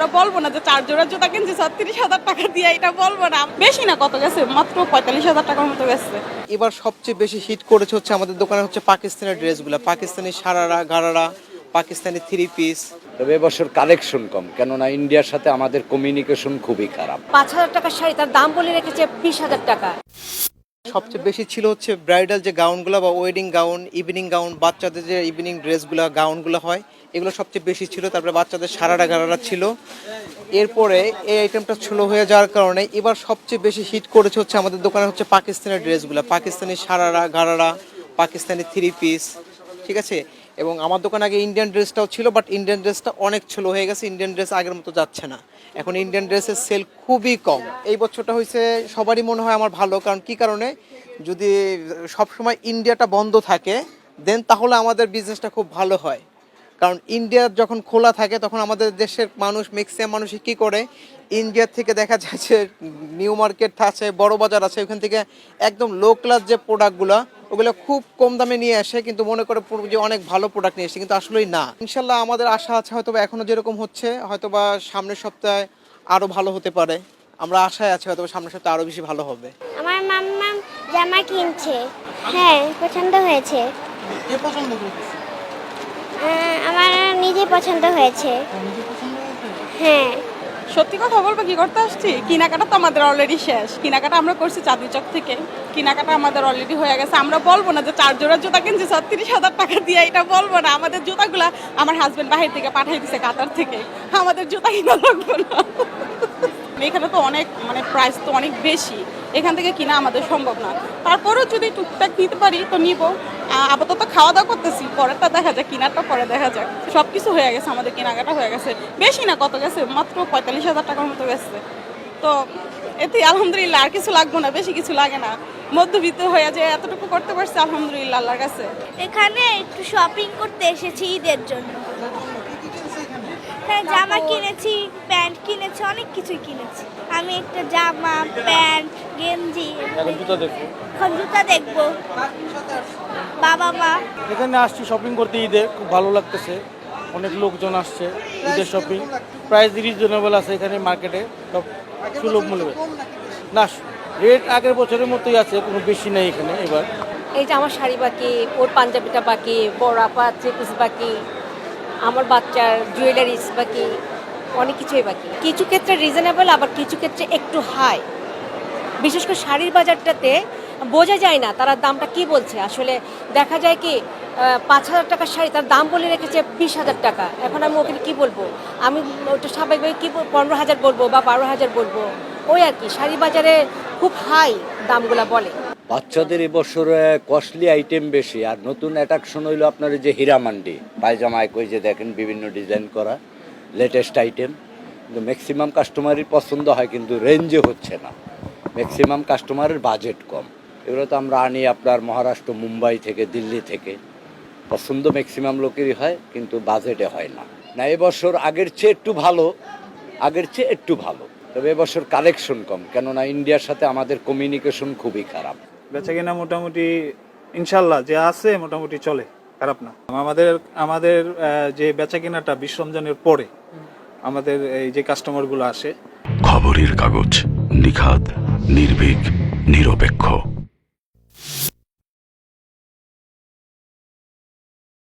আমরা বলব না যে চার জোড়া জুতা কিনছি ছত্রিশ হাজার টাকা দিয়ে এটা বলব না। বেশি না কত গেছে? মাত্র পঁয়তাল্লিশ হাজার টাকার মতো গেছে। এবার সবচেয়ে বেশি হিট করেছে হচ্ছে আমাদের দোকানে হচ্ছে পাকিস্তানের ড্রেসগুলো। পাকিস্তানি সারারা গারারা পাকিস্তানি থ্রি পিস তবে এবছর কালেকশন কম কেননা ইন্ডিয়ার সাথে আমাদের কমিউনিকেশন খুবই খারাপ। পাঁচ হাজার টাকার শাড়ি তার দাম বলে রেখেছে বিশ হাজার টাকা। সবচেয়ে বেশি ছিল হচ্ছে ব্রাইডাল যে গাউনগুলো বা ওয়েডিং গাউন ইভিনিং গাউন বাচ্চাদের যে ইভিনিং ড্রেসগুলো গাউনগুলো হয়, এগুলো সবচেয়ে বেশি ছিল। তারপরে বাচ্চাদের সারাটা গাড়ারা ছিল। এরপরে এই আইটেমটা ছোলো হয়ে যাওয়ার কারণে এবার সবচেয়ে বেশি হিট করেছে হচ্ছে আমাদের দোকানে হচ্ছে পাকিস্তানের ড্রেসগুলো পাকিস্তানি সারারা গাড়ারা পাকিস্তানি থ্রি পিস ঠিক আছে? এবং আমার দোকানে আগে ইন্ডিয়ান ড্রেসটাও ছিল বাট ইন্ডিয়ান ড্রেসটা অনেক ছিল হয়ে গেছে। ইন্ডিয়ান ড্রেস আগের মতো যাচ্ছে না। এখন ইন্ডিয়ান ড্রেসের সেল খুবই কম। এই বছরটা হয়েছে, সবারই মনে হয় আমার ভালো। কারণ কি কারণে? যদি সবসময় ইন্ডিয়াটা বন্ধ থাকে দেন তাহলে আমাদের বিজনেসটা খুব ভালো হয়। কারণ ইন্ডিয়া যখন খোলা থাকে তখন আমাদের দেশের মানুষ ম্যাক্সিমাম মানুষই কী করে? ইন্ডিয়া থেকে দেখা যাচ্ছে নিউ মার্কেট আছে বড় বাজার আছে ওখান থেকে একদম লো ক্লাস যে প্রোডাক্টগুলো ওগুলো খুব কম দামে নিয়ে আসে কিন্তু মনে করে যে অনেক ভালো প্রোডাক্ট নিয়ে এসে কিন্তু আসলেই না। ইনশাল্লাহ আমাদের আশা আছে হয়তো বা এখনও যেরকম হচ্ছে হয়তো বা সামনের সপ্তাহে আরও ভালো হতে পারে। আমরা আশায় আছি হয়তো সামনের সপ্তাহে আরও বেশি ভালো হবে। আমার মাম্মা জামা কিনছে। হ্যাঁ পছন্দ হয়েছে। আহ, আমার নিজে পছন্দ হয়েছে। হ্যাঁ। সত্যি কথা বলব, কি করতে আসছি? কেনাকাটা তো আমাদের অলরেডি শেষ। কেনাকাটা আমরা করছি চাঁদনি চক থেকে। কেনাকাটা আমাদের অলরেডি হয়ে গেছে। আমরা বলব না যে চার জোড়া জুতা কিনছি, ছত্রিশ হাজার টাকা দিয়ে এটা বলব না। আমাদের জুতাগুলা আমার হাজবেন্ড বাহির থেকে পাঠিয়ে দিছে কাতার থেকে। আমাদের জুতা কিনা লাগবে না। এখানে তো অনেক মানে প্রাইস তো অনেক বেশি। এখান থেকে কিনা আমাদের সম্ভব না। তারপরেও যদি টুকটাক নিতে পারি, তো নিব। আপাতত খাওয়া দাওয়া করতেছি, পরেরটা দেখা যাক, কিনারটা পরে দেখা যাক। সব কিছু হয়ে গেছে, আমাদের কেনাকাটা হয়ে গেছে। বেশি না, কত গেছে? মাত্র পঁয়তাল্লিশ হাজার টাকার মতো গেছে। তো এতে আলহামদুলিল্লাহ আর কিছু লাগবে না, বেশি কিছু লাগে না। মধ্যবিত্ত হয়ে যে এতটুকু করতে পারছে, আলহামদুলিল্লাহ, আল্লাহর কাছে। এখানে একটু শপিং করতে এসেছি ঈদের জন্য। হ্যাঁ জামা কিনেছি প্যান্ট কিনেছি অনেক কিছুই কিনেছি। আমি একটা জামা প্যান্ট গেঞ্জি এখন জুতা দেখব। এখন জুতা দেখব। বাবা মা। এখানে আসছি শপিং করতে ঈদে খুব ভালো লাগতেছে। অনেক লোকজন আসছে ঈদের শপিং প্রাইস রিজনেবল আছে এখানে মার্কেটে সব সুলভ মূল্যে। না রেট আগের বছরের মতোই আছে কোনো বেশি নেই এখানে এবার। এই যে আমার শাড়ি বাকি ওর পাঞ্জাবিটা বাকি বড় আপা থ্রি পিস বাকি। আমার বাচ্চার জুয়েলারিস বাকি, অনেক কিছুই বাকি। কিছু ক্ষেত্রে রিজনেবল আবার কিছু ক্ষেত্রে একটু হাই বিশেষ করে শাড়ির বাজারটাতে বোঝা যায় না তারা দামটা কি বলছে। আসলে দেখা যায় কি পাঁচ হাজার টাকার শাড়ি তার দাম বলে রেখেছে বিশ হাজার টাকা। এখন আমি ওকে কি বলব? আমি ওটা স্বাভাবিকভাবে কি পনেরো হাজার বলব বা বারো হাজার বলব। ওই আর কি, শাড়ি বাজারে খুব হাই দামগুলা বলে। বাচ্চাদের এবছর কস্টলি আইটেম বেশি, আর নতুন অ্যাট্রাকশন হইল আপনার যে হীরামান্ডি। পায়জামায় কই যে দেখেন বিভিন্ন ডিজাইন করা লেটেস্ট আইটেম কিন্তু ম্যাক্সিমাম কাস্টমারই পছন্দ হয়, কিন্তু রেঞ্জে হচ্ছে না। ম্যাক্সিমাম কাস্টমারের বাজেট কম। এগুলো তো আমরা আনি আপনার মহারাষ্ট্র, মুম্বাই থেকে, দিল্লি থেকে। পছন্দ ম্যাক্সিমাম লোকেরই হয়, কিন্তু বাজেটে হয় না। না এবছর আগের চেয়ে একটু ভালো, আগের চেয়ে একটু ভালো। তবে এবছর কালেকশন কম, কেননা ইন্ডিয়ার সাথে আমাদের কমিউনিকেশন খুবই খারাপ। বেচা কিনা মোটামুটি, ইনশাল্লাহ যে আছে মোটামুটি চলে, খারাপ না। আমাদের আমাদের যে বেচা কিনাটা বিশ্রমজনের পরে আমাদের এই যে কাস্টমারগুলো আসে। খবরের কাগজ নিখাদ, নির্ভীক, নিরপেক্ষ।